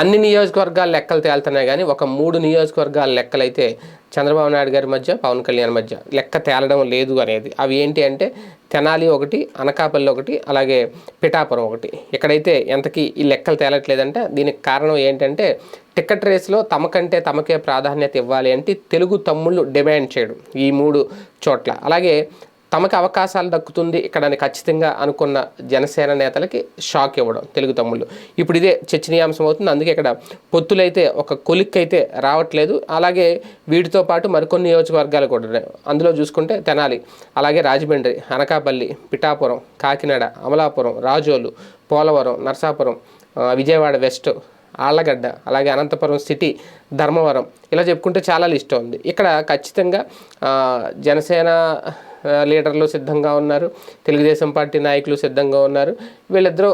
అన్ని నియోజకవర్గాల లెక్కలు తేలుతున్నాయి కానీ ఒక మూడు నియోజకవర్గాల లెక్కలైతే చంద్రబాబు నాయుడు గారి మధ్య పవన్ కళ్యాణ్ మధ్య లెక్క తేలడం లేదు అనేది. అవి ఏంటి అంటే తెనాలి ఒకటి అనకాపల్లి ఒకటి అలాగే పిఠాపురం ఒకటి. ఇక్కడైతే ఎంతకీ ఈ లెక్కలు తేలట్లేదంటే దీనికి కారణం ఏంటంటే టికెట్ రేస్లో తమకంటే తమకే ప్రాధాన్యత ఇవ్వాలి అంటే తెలుగు తమ్ముళ్ళు డిమాండ్ చేయడం ఈ మూడు చోట్ల. అలాగే తమకి అవకాశాలు దక్కుతుంది ఇక్కడ అని ఖచ్చితంగా అనుకున్న జనసేన నేతలకి షాక్ ఇవ్వడం తెలుగు తమ్ముళ్ళు. ఇప్పుడు ఇదే చర్చనీయాంశం అవుతుంది. అందుకే ఇక్కడ పొత్తులైతే ఒక కొలిక్ అయితే రావట్లేదు. అలాగే వీటితో పాటు మరికొన్ని నియోజకవర్గాలు కూడా ఉన్నాయి. అందులో చూసుకుంటే తెనాలి అలాగే రాజమండ్రి అనకాపల్లి పిఠాపురం కాకినాడ అమలాపురం రాజోలు పోలవరం నర్సాపురం విజయవాడ వెస్ట్ ఆళ్ళగడ్డ అలాగే అనంతపురం సిటీ ధర్మవరం ఇలా చెప్పుకుంటే చాలా లిస్ట్ ఉంది. ఇక్కడ ఖచ్చితంగా జనసేన లీడర్లు సిద్ధంగా ఉన్నారు. తెలుగుదేశం పార్టీ నాయకులు సిద్ధంగా ఉన్నారు. వీళ్ళిద్దరూ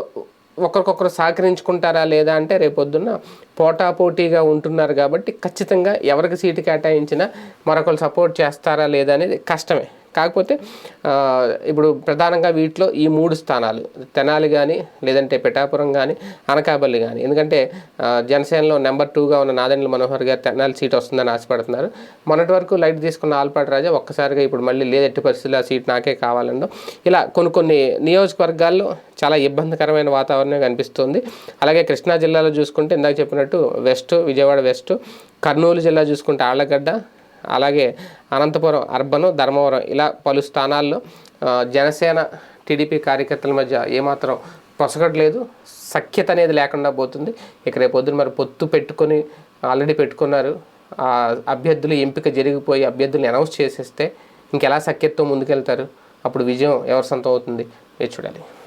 ఒకరికొకరు సహకరించుకుంటారా లేదా అంటే రేపొద్దున్న పోటాపోటీగా ఉంటున్నారు కాబట్టి ఖచ్చితంగా ఎవరికి సీటు కేటాయించినా మరొకరు సపోర్ట్ చేస్తారా లేదా అనేది కష్టమే. కాకపోతే ఇప్పుడు ప్రధానంగా వీటిలో ఈ మూడు స్థానాలు తెనాలి కానీ లేదంటే పిఠాపురం కానీ అనకాపల్లి కానీ ఎందుకంటే జనసేనలో నెంబర్ టూగా ఉన్న నాదెండ్ల మనోహర్ గారు తెనాలి సీట్ వస్తుందని ఆశపడుతున్నారు. మొన్నటి వరకు లైట్ తీసుకున్న ఆల్పాటి రాజా ఒక్కసారిగా ఇప్పుడు మళ్ళీ లేదెట్టి పరిస్థితుల్లో ఆ సీట్ నాకే కావాలండో ఇలా కొన్ని కొన్ని నియోజకవర్గాల్లో చాలా ఇబ్బందికరమైన వాతావరణం కనిపిస్తుంది. అలాగే కృష్ణా జిల్లాలో చూసుకుంటే ఇందాక చెప్పినట్టు వెస్ట్ విజయవాడ వెస్ట్ కర్నూలు జిల్లా చూసుకుంటే ఆళ్ళగడ్డ అలాగే అనంతపురం అర్బన్ ధర్మవరం ఇలా పలు స్థానాల్లో జనసేన టీడీపీ కార్యకర్తల మధ్య ఏమాత్రం పొసగట్లేదు సఖ్యత అనేది లేకుండా పోతుంది. ఇక రేపు మరి పొత్తు పెట్టుకొని ఆల్రెడీ పెట్టుకున్నారు. అభ్యర్థులు ఎంపిక జరిగిపోయి అభ్యర్థులను అనౌన్స్ చేసేస్తే ఇంకెలా సఖ్యతతో ముందుకెళ్తారు? అప్పుడు విజయం ఎవరి సొంతం అవుతుంది? వేచి చూడాలి.